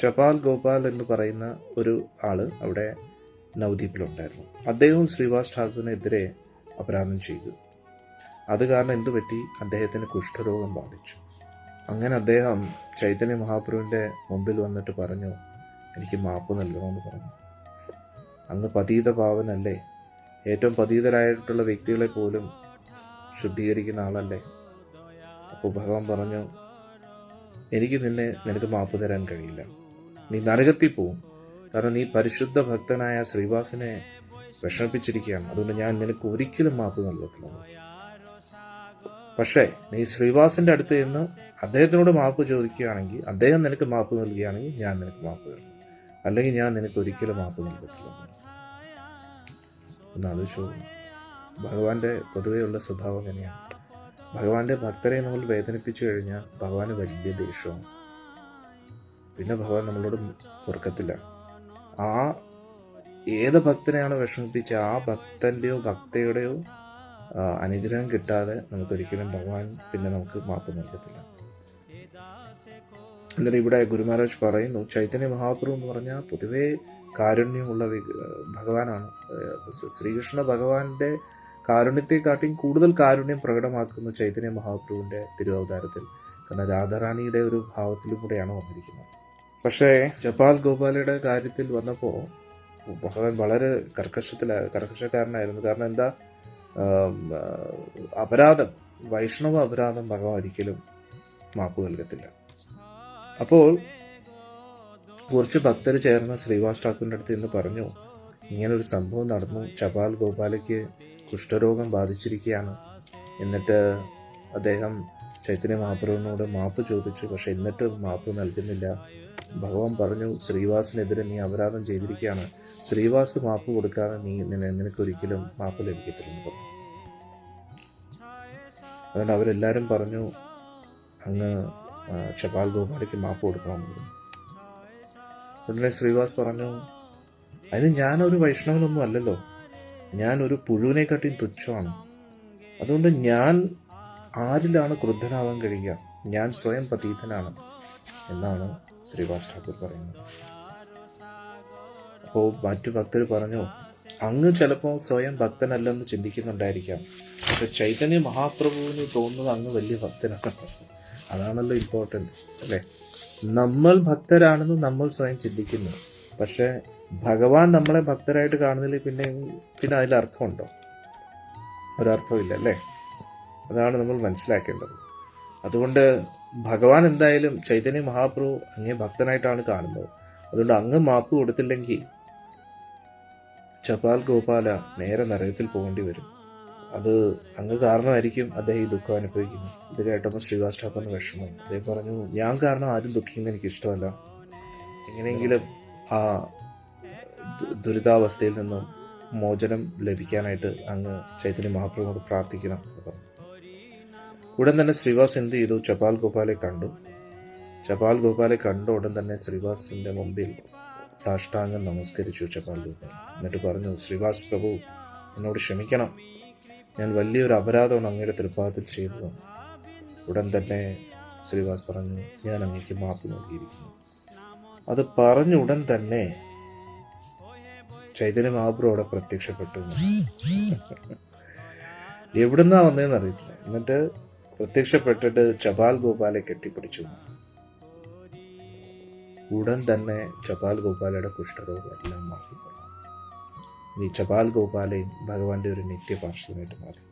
ചപാൽ ഗോപാൽ എന്ന് പറയുന്ന ഒരു ആൾ അവിടെ നവദ്വീപിലുണ്ടായിരുന്നു. അദ്ദേഹവും ശ്രീവാസ് ഠാക്കൂറിനെതിരെ അപരാധം ചെയ്തു. അത് കാരണം എന്തു പറ്റി? അദ്ദേഹത്തിന് കുഷ്ഠരോഗം ബാധിച്ചു. അങ്ങനെ അദ്ദേഹം ചൈതന്യ മഹാപ്രഭുവിന്റെ മുമ്പിൽ വന്നിട്ട് പറഞ്ഞു എനിക്ക് മാപ്പ് നൽകണമെന്ന് പറഞ്ഞു. അന്ന് പതീത പാവനല്ലേ? ഏറ്റവും പതീതരായിട്ടുള്ള വ്യക്തികളെ പോലും ശുദ്ധീകരിക്കുന്ന ആളല്ലേ? അപ്പോൾ ഭഗവാൻ പറഞ്ഞു എനിക്ക് നിന്നെ നിനക്ക് മാപ്പ് തരാൻ കഴിയില്ല. നീ നരകത്തിൽ പോവും. കാരണം നീ പരിശുദ്ധ ഭക്തനായ ശ്രീവാസിനെ വിഷമിപ്പിച്ചിരിക്കുകയാണ്. അതുകൊണ്ട് ഞാൻ നിനക്ക് ഒരിക്കലും മാപ്പ് നൽകത്തില്ല. പക്ഷേ നീ ശ്രീവാസിന്റെ അടുത്ത് നിന്ന് അദ്ദേഹത്തിനോട് മാപ്പ് ചോദിക്കുകയാണെങ്കിൽ അദ്ദേഹം നിനക്ക് മാപ്പ് നൽകുകയാണെങ്കിൽ ഞാൻ നിനക്ക് മാപ്പ് തരും. അല്ലെങ്കിൽ ഞാൻ നിനക്ക് ഒരിക്കലും മാപ്പ് നൽകത്തില്ല. ഒന്ന് ആലോചിച്ചു ഭഗവാന്റെ പൊതുവെയുള്ള സ്വഭാവം എങ്ങനെയാണ് ഭഗവാന്റെ ഭക്തരെ നമ്മൾ വേദനിപ്പിച്ചു കഴിഞ്ഞാൽ ഭഗവാന് വലിയ ദേഷ്യവും പിന്നെ ഭഗവാൻ നമ്മളോട് പൊറുക്കത്തില്ല. ആ ഏത് ഭക്തനെയാണ് വിഷമിപ്പിച്ച ആ ഭക്തന്റെയോ ഭക്തയുടെയോ അനുഗ്രഹം കിട്ടാതെ നമുക്കൊരിക്കലും ഭഗവാൻ പിന്നെ നമുക്ക് മാപ്പ് നൽകത്തില്ല. എന്നിട്ട് ഇവിടെ ഗുരുമഹാരാജ് പറയുന്നു ചൈതന്യ മഹാപ്രഭു എന്ന് പറഞ്ഞാൽ പൊതുവേ കാരുണ്യമുള്ള ഭഗവാനാണ്. ശ്രീകൃഷ്ണ ഭഗവാന്റെ കാരുണ്യത്തെക്കാട്ടിയും കൂടുതൽ കാരുണ്യം പ്രകടമാക്കുന്നു ചൈതന്യ മഹാപ്രഭുവിന്റെ തിരുവവതാരത്തിൽ. കാരണം രാധാറാണിയുടെ ഒരു ഭാവത്തിലും കൂടെയാണ് വന്നിരിക്കുന്നത്. പക്ഷേ ജപാൽ ഗോപാലയുടെ കാര്യത്തിൽ വന്നപ്പോൾ ഭഗവാൻ വളരെ കർക്കശത്തില കർക്കശക്കാരനായിരുന്നു. കാരണം എന്താ? അപരാധം വൈഷ്ണവ അപരാധം ഭഗവാൻ ഒരിക്കലും മാപ്പ് നൽകത്തില്ല. അപ്പോൾ കുറച്ച് ഭക്തർ ചേർന്ന് ശ്രീവാസ് ഠാക്കൂറിന്റെ അടുത്ത് നിന്ന് പറഞ്ഞു ഇങ്ങനൊരു സംഭവം നടന്നു. ചപാൽ ഗോപാലയ്ക്ക് കുഷ്ഠരോഗം ബാധിച്ചിരിക്കുകയാണ്. എന്നിട്ട് അദ്ദേഹം ചൈതന്യ മഹാപ്രഭുവിനോട് മാപ്പ് ചോദിച്ചു. പക്ഷെ എന്നിട്ട് മാപ്പ് നൽകുന്നില്ല. ഭഗവാൻ പറഞ്ഞു ശ്രീവാസിനെതിരെ നീ അപരാധം ചെയ്തിരിക്കുകയാണ്. ശ്രീവാസ് മാപ്പ് കൊടുക്കാതെ നീ നിന- നിനക്കൊരിക്കലും മാപ്പ് ലഭിക്കത്തില്ലെന്ന് പറഞ്ഞു. അതുകൊണ്ട് അവരെല്ലാവരും പറഞ്ഞു അങ്ങ് ഷപാൽ ചപാൽ ഗോപാലയ്ക്ക് മാപ്പ് കൊടുക്കണമെന്ന് പറഞ്ഞു. ഉടനെ ശ്രീവാസ് പറഞ്ഞു അതിന് ഞാനൊരു വൈഷ്ണവനൊന്നും അല്ലല്ലോ. ഞാൻ ഒരു പുഴുവിനെക്കാട്ടിയും തുച്ഛമാണ്. അതുകൊണ്ട് ഞാൻ ആരിലാണ് ക്രുദ്ധനാവാൻ കഴിയുക? ഞാൻ സ്വയം പതീതനാണ്. എന്നാണ് ശ്രീവാസ് ഠാക്കൂർ പറയുന്നത് അപ്പോൾ മറ്റു ഭക്തർ പറഞ്ഞു അങ്ങ് ചിലപ്പോൾ സ്വയം ഭക്തനല്ലെന്ന് ചിന്തിക്കുന്നുണ്ടായിരിക്കാം. പക്ഷെ ചൈതന്യ മഹാപ്രഭുവിന് തോന്നുന്നത് അങ്ങ് വലിയ ഭക്തനാണ്. അതാണല്ലോ ഇമ്പോർട്ടന്റ് അല്ലേ? നമ്മൾ ഭക്തരാണെന്ന് നമ്മൾ സ്വയം ചിന്തിക്കുന്നു. പക്ഷേ ഭഗവാൻ നമ്മളെ ഭക്തരായിട്ട് കാണുന്നതിൽ പിന്നെ പിന്നെ അതിൽ അർത്ഥമുണ്ടോ? ഒരർത്ഥമില്ല അല്ലേ? അതാണ് നമ്മൾ മനസ്സിലാക്കേണ്ടത്. അതുകൊണ്ട് ഭഗവാൻ എന്തായാലും ചൈതന്യ മഹാപ്രഭു അങ്ങേ ഭക്തനായിട്ടാണ് കാണുന്നത്. അതുകൊണ്ട് അങ്ങ് മാപ്പ് കൊടുത്തില്ലെങ്കിൽ ചപാൽ ഗോപാല നേരെ നരകത്തിൽ പോകേണ്ടി വരും. അത് അങ്ങ് കാരണമായിരിക്കും അദ്ദേഹം ഈ ദുഃഖം അനുഭവിക്കുന്നത്. ഇത് കേട്ടപ്പോൾ ശ്രീവാസ് ഠാക്കൂറിന് വിഷമമായി. അദ്ദേഹം പറഞ്ഞു ഞാൻ കാരണം ആരും ദുഃഖിക്കുന്നത് എനിക്കിഷ്ടമല്ല. എങ്ങനെയെങ്കിലും ആ ദുരിതാവസ്ഥയിൽ നിന്നും മോചനം ലഭിക്കാനായിട്ട് അങ്ങ് ചൈതന്യ മഹാപ്രഭുവോട് പ്രാർത്ഥിക്കണം. എന്ന് പറഞ്ഞു ഉടൻ തന്നെ ശ്രീവാസ് എന്ത് ചെയ്തു? ചപാൽ ഗോപാലെ കണ്ടു. ചപാൽ ഗോപാലെ കണ്ട ഉടൻ തന്നെ ശ്രീവാസിന്റെ മുമ്പിൽ സാഷ്ടാംഗം നമസ്കരിച്ചു ചപാൽ ഗോപാൽ. എന്നിട്ട് പറഞ്ഞു ശ്രീവാസ് പ്രഭു എന്നോട് ക്ഷമിക്കണം. ഞാൻ വലിയൊരു അപരാധമാണ് അങ്ങയുടെ തൃപ്പാദത്തിൽ ചെയ്തത്. ഉടൻ തന്നെ ശ്രീവാസ് പറഞ്ഞു ഞാൻ അങ്ങേക്ക് മാപ്പ് നൽകിയിരിക്കുന്നു. അത് പറഞ്ഞ ഉടൻ തന്നെ ചൈതന്യ മഹാപ്രഭു അവിടെ പ്രത്യക്ഷപ്പെട്ടു. എവിടുന്നാ വന്നതെന്ന് അറിയത്തില്ല. എന്നിട്ട് പ്രത്യക്ഷപ്പെട്ടിട്ട് ചപാൽ ഗോപാലെ കെട്ടിപ്പിടിച്ചു. ഉടൻ തന്നെ ചപാൽ ഗോപാലയുടെ കുഷ്ഠരോഗം എല്ലാം മാറി ഈ ചപാൽ ഗോപാലയും ഭഗവാന്റെ ഒരു നിത്യപാർശ്വനായിട്ട് മാറി.